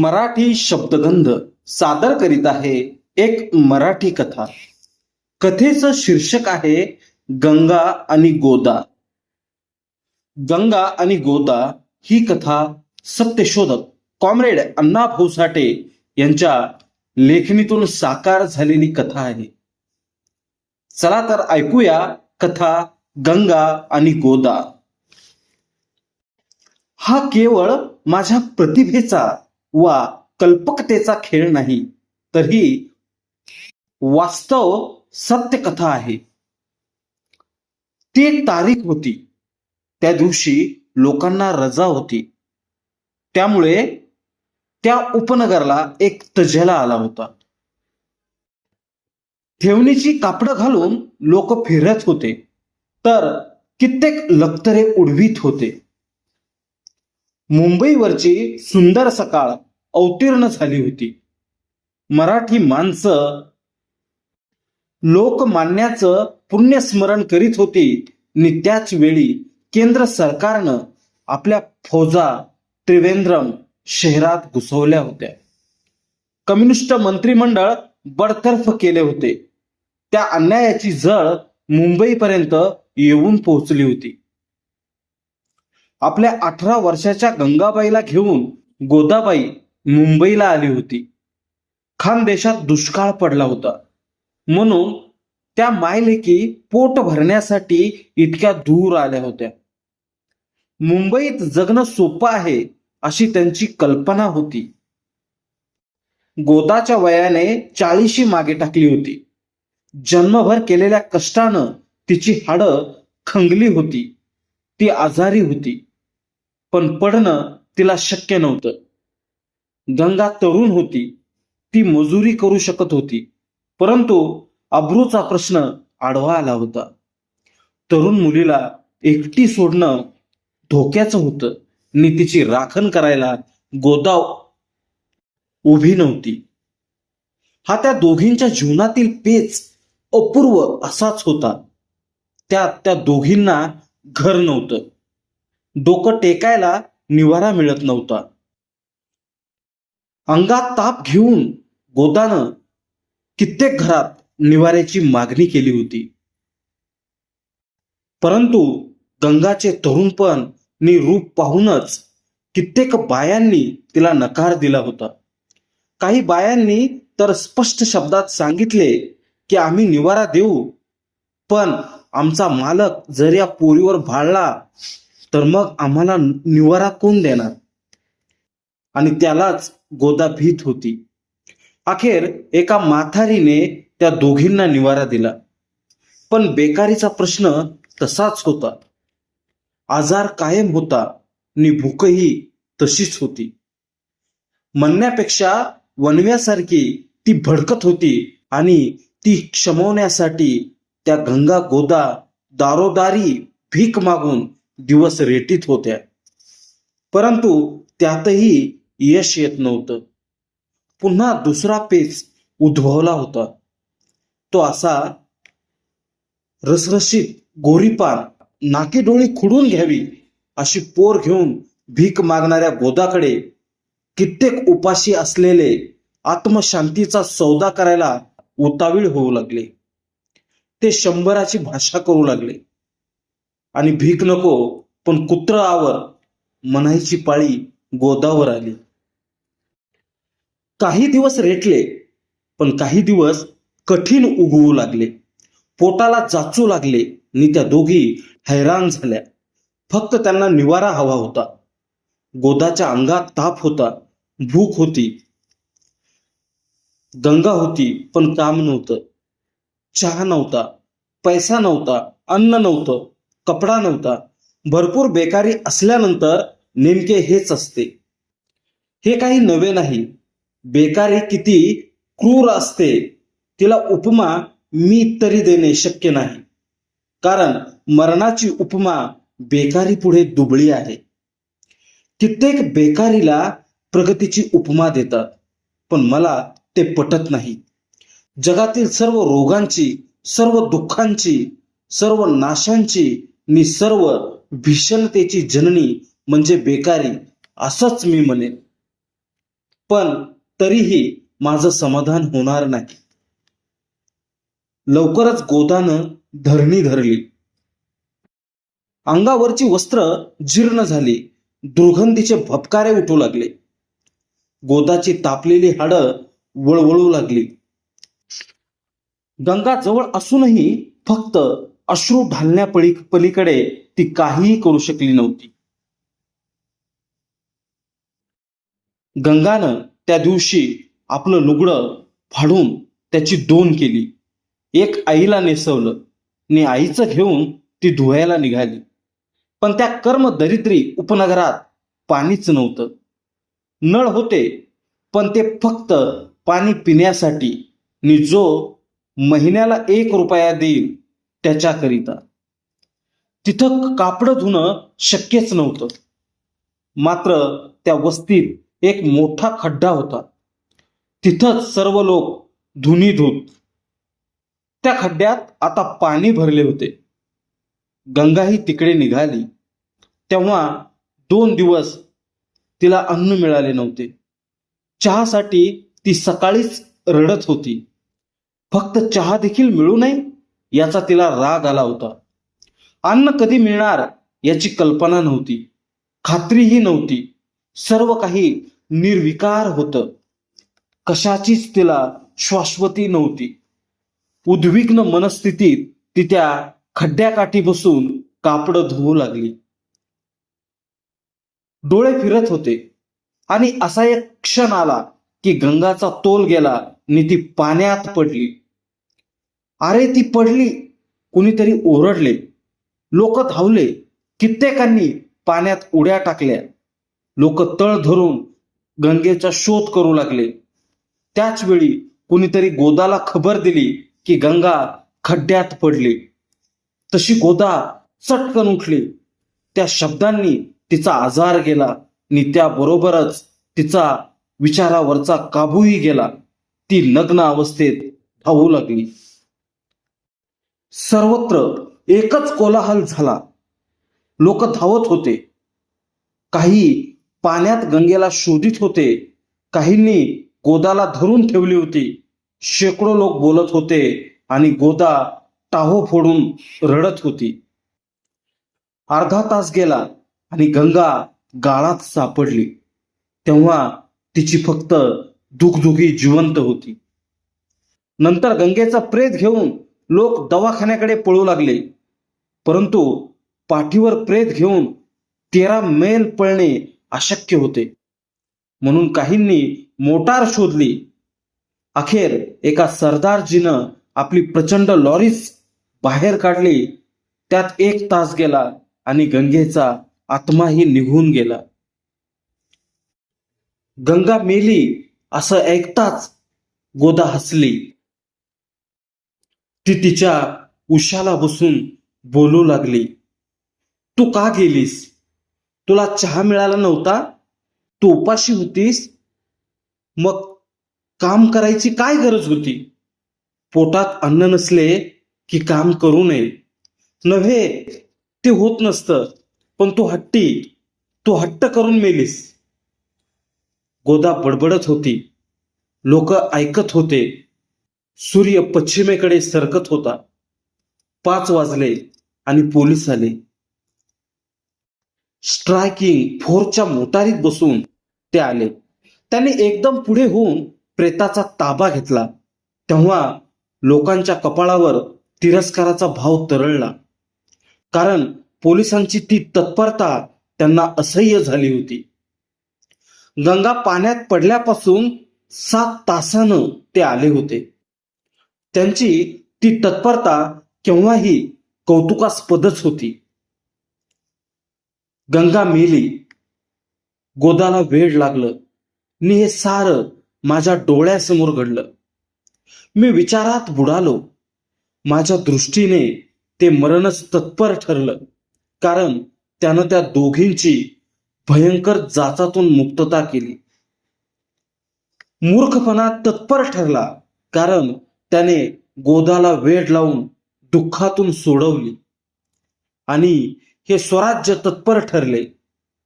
मराठी शब्दगंध सादर करीत आहे एक मराठी कथा. कथेचं शीर्षक आहे गंगा आणि गोदा. गंगा आणि गोदा ही कथा सत्यशोधक कॉम्रेड अण्णा भाऊ साठे यांच्या लेखणीतून साकार झालेली कथा आहे. चला तर ऐकूया कथा गंगा आणि गोदा. हा केवळ माझ्या प्रतिभेचा वा कल्पकतेचा खेळ नाही तर ही वास्तव सत्य कथा आहे. ती एक तारीख होती. त्या दिवशी लोकांना रजा होती. त्यामुळे त्या उपनगरला एक तजेला आला होता. ठेवणीची कापडं घालून लोक फिरत होते. तर कित्येक लक्तरे उडवीत होते. मुंबईवरची सुंदर सकाळ अवतीर्ण झाली होती. मराठी माणसं लोकमान्याचं पुण्यस्मरण करीत होती. आणि त्याच वेळी केंद्र सरकारनं आपल्या फौजा त्रिवेंद्रम शहरात घुसवल्या होत्या. कम्युनिस्ट मंत्रिमंडळ बडतर्फ केले होते. त्या अन्यायाची जळ मुंबईपर्यंत येऊन पोहोचली होती. आपल्या अठरा वर्षाच्या गंगाबाईला घेऊन गोदाबाई मुंबईला आली होती. खानदेशात दुष्काळ पडला होता. म्हणून त्या मायलेकी पोट भरण्यासाठी इतक्या दूर आल्या होत्या. मुंबईत जगणं सोपं आहे अशी त्यांची कल्पना होती. गोदाच्या वयाने चाळीशी मागे टाकली होती. जन्मभर केलेल्या कष्टानं तिची हाडं खंगली होती. ती आजारी होती. पण पडणं तिला शक्य नव्हतं. गंगा तरुण होती ती मजुरी करू शकत होती परंतु अब्रूचा प्रश्न आडवा आला होता. तरुण मुलीला एकटी सोडणं धोक्याचं होतं. आणि तिची राखण करायला गोदाव उभी नव्हती. हा त्या दोघींच्या जीवनातील पेच अपूर्व असाच होता. त्यात त्या दोघींना घर नव्हतं. डोकं टेकायला निवारा मिळत नव्हता. अंगात ताप घेऊन गोदानं कित्येक घरात निवाऱ्याची मागणी केली होती. परंतु गंगाचे तरुणपण नि रूप पाहूनच कित्येक बायांनी तिला नकार दिला होता. काही बायांनी तर स्पष्ट शब्दात सांगितले की आम्ही निवारा देऊ पण आमचा मालक जर या पोरीवर भाळला तर मग आम्हाला निवारा कोण देणार? आणि त्यालाच गोदा भीत होती. अखेर एका माथारीने त्या दोघींना निवारा दिला. पण बेकारीचा प्रश्न तसाच होता. आजार कायम होता आणि भूकही तशीच होती. म्हणण्यापेक्षा वनव्यासारखी ती भडकत होती आणि ती क्षमवण्यासाठी त्या गंगा गोदा दारोदारी भीक मागून दिवस रेटीत होत्या. परंतु त्यातही यश येत नव्हतं. पुन्हा दुसरा पेच उद्भवला होता. तो असा रसरशीत गोरीपान नाकी डोळी खुडून घ्यावी अशी पोर घेऊन भीक मागणाऱ्या गोदाकडे कित्येक उपाशी असलेले आत्मशांतीचा सौदा करायला उतावीळ होऊ लागले. ते शंभराची भाषा करू लागले. आणि भीक नको पण कुत्र आवर म्हणायची पाळी गोदावर आली. काही दिवस रेटले पण काही दिवस कठीण उगवू लागले. पोटाला जाचू लागले आणि त्या दोघी हैराण झाल्या. फक्त त्यांना निवारा हवा होता. गोदाच्या अंगात ताप होता भूक होती. गंगा होती पण काम नव्हतं. चहा नव्हता पैसा नव्हता अन्न नव्हतं. कपडा नव्हता. भरपूर बेकारी असल्यानंतर नेमके हेच असते. हे काही नवे नाही. बेकारी किती क्रूर असते तिला उपमा मी तरी देणे शक्य नाही. कारण मरणाची उपमा बेकारी पुढे दुबळी आहे. कित्येक बेकारीला प्रगतीची उपमा देतात पण मला ते पटत नाही. जगातील सर्व रोगांची सर्व दुःखांची सर्व नाशांची नि सर्व भीषणतेची जननी म्हणजे बेकारी असंच मी म्हणेन. पण तरीही माझं समाधान होणार नाही. लवकरच गोदानं धरणी धरली. अंगावरची वस्त्र जीर्ण झाली. दुर्गंधीचे भपकारे उठू लागले. गोदाची तापलेली हाडं वळवळू लागली. गंगा जवळ असूनही फक्त अश्रू ढालण्या पलीकडे ती काहीही करू शकली नव्हती. गंगानं त्या दिवशी आपलं लुगडं फाडून त्याची दोन केली. एक आईला नेसवलं. आणि आईचं घेऊन ती धुवायला निघाली. पण त्या कर्म दरिद्री उपनगरात पाणीच नव्हतं. नळ होते पण ते फक्त पाणी पिण्यासाठी. आणि जो महिन्याला एक रुपया देईल त्याच्याकरिता. तिथं कापडं धुणं शक्यच नव्हतं. मात्र त्या वस्तीत एक मोठा खड्डा होता. तिथंच सर्व लोक धुनी धुत. त्या खड्ड्यात आता पाणी भरले होते. गंगाही तिकडे निघाली. तेव्हा दोन दिवस तिला अन्न मिळाले नव्हते. चहासाठी ती सकाळीच रडत होती. फक्त चहा देखील मिळू नये? याचा तिला राग आला होता. अन्न कधी मिळणार याची कल्पना नव्हती. खात्रीही नव्हती. सर्व काही निर्विकार होतं. कशाचीच तिला शाश्वती नव्हती. उद्विग्न मनस्थितीत ती त्या खड्ड्याकाठी बसून कापडं धुवू लागली. डोळे फिरत होते आणि असा एक क्षण आला की गंगाचा तोल गेला आणि ती पाण्यात पडली. अरे ती पडली कुणीतरी ओरडले लोक धावले कित्येकांनी पाण्यात उड्या टाकल्या. लोक तळ धरून गंगेचा शोध करू लागले. त्याच वेळी कुणीतरी गोदाला खबर दिली की गंगा खड्ड्यात पडली. तशी गोदा चटकन उठली. त्या शब्दांनी तिचा आजार गेला आणि त्याबरोबरच तिचा विचारावरचा काबूही गेला. ती नग्न अवस्थेत धावू लागली. सर्वत्र एकच कोलाहल झाला. लोक धावत होते. काही पाण्यात गंगेला शोधित होते. काहींनी गोदाला धरून ठेवली होती. शेकडो लोक बोलत होते आणि गोदा टाहो फोडून रडत होती. अर्धा तास गेला आणि गंगा गाळात सापडली. तेव्हा तिची फक्त दुखदुखी जिवंत होती. नंतर गंगेचा प्रेत घेऊन लोक दवाखान्याकडे पळू लागले. परंतु पाठीवर प्रेत घेऊन तेरा मैल पळणे अशक्य होते. म्हणून काहींनी मोटार शोधली. अखेर एका सरदारजीनं आपली प्रचंड लॉरीच बाहेर काढली. त्यात एक तास गेला आणि गंगेचा आत्माही निघून गेला. गंगा मेली असं ऐकताच गोदा हसली. ती तिच्या उशाला बसून बोलू लागली. तू का गेलीस? तुला चहा मिळाला नव्हता? तू उपाशी होतीस? मग काम करायची काय गरज होती? पोटात अन्न नसले की काम करू नये. नव्हे ते होत नसतं. पण तू हट्टी तू हट्ट करून मेलीस. गोदा बडबडत होती. लोक ऐकत होते. सूर्य पश्चिमेकडे सरकत होता. पाच वाजले आणि पोलीस आले. स्ट्रायकिंग फोरच्या मोटारीत बसून ते आले. त्यांनी एकदम पुढे होऊन प्रेताचा ताबा घेतला. तेव्हा लोकांच्या कपाळावर तिरस्काराचा भाव तरळला. कारण पोलिसांची ती तत्परता त्यांना असह्य झाली होती. गंगा पाण्यात पडल्यापासून सात तासानं ते आले होते. त्यांची ती तत्परता केव्हाही कौतुकास्पदच होती. गंगा मेली. गोदाला वेळ लागलं. नि हे सारं माझ्या डोळ्यासमोर घडलं. मी विचारात बुडालो. माझ्या दृष्टीने ते मरणच तत्पर ठरलं. कारण त्यानं त्या दोघींची भयंकर जाचातून मुक्तता केली. मूर्खपणा तत्पर ठरला. कारण त्याने गोदाला वेळ लावून दुःखातून सोडवली. आणि हे स्वराज्य तत्पर ठरले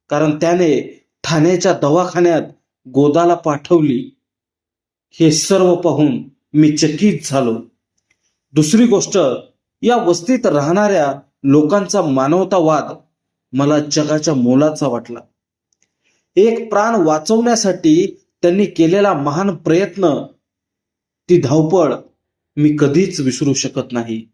कारण त्याने ठाण्याच्या दवाखान्यात गोदाला पाठवली. हे सर्व पाहून मी चकित झालो. दुसरी गोष्ट या वस्तीत राहणाऱ्या लोकांचा मानवतावाद मला जगाच्या मोलाचा वाटला. एक प्राण वाचवण्यासाठी त्यांनी केलेला महान प्रयत्न ती धावपळ मी कधीच विसरू शकत नाही.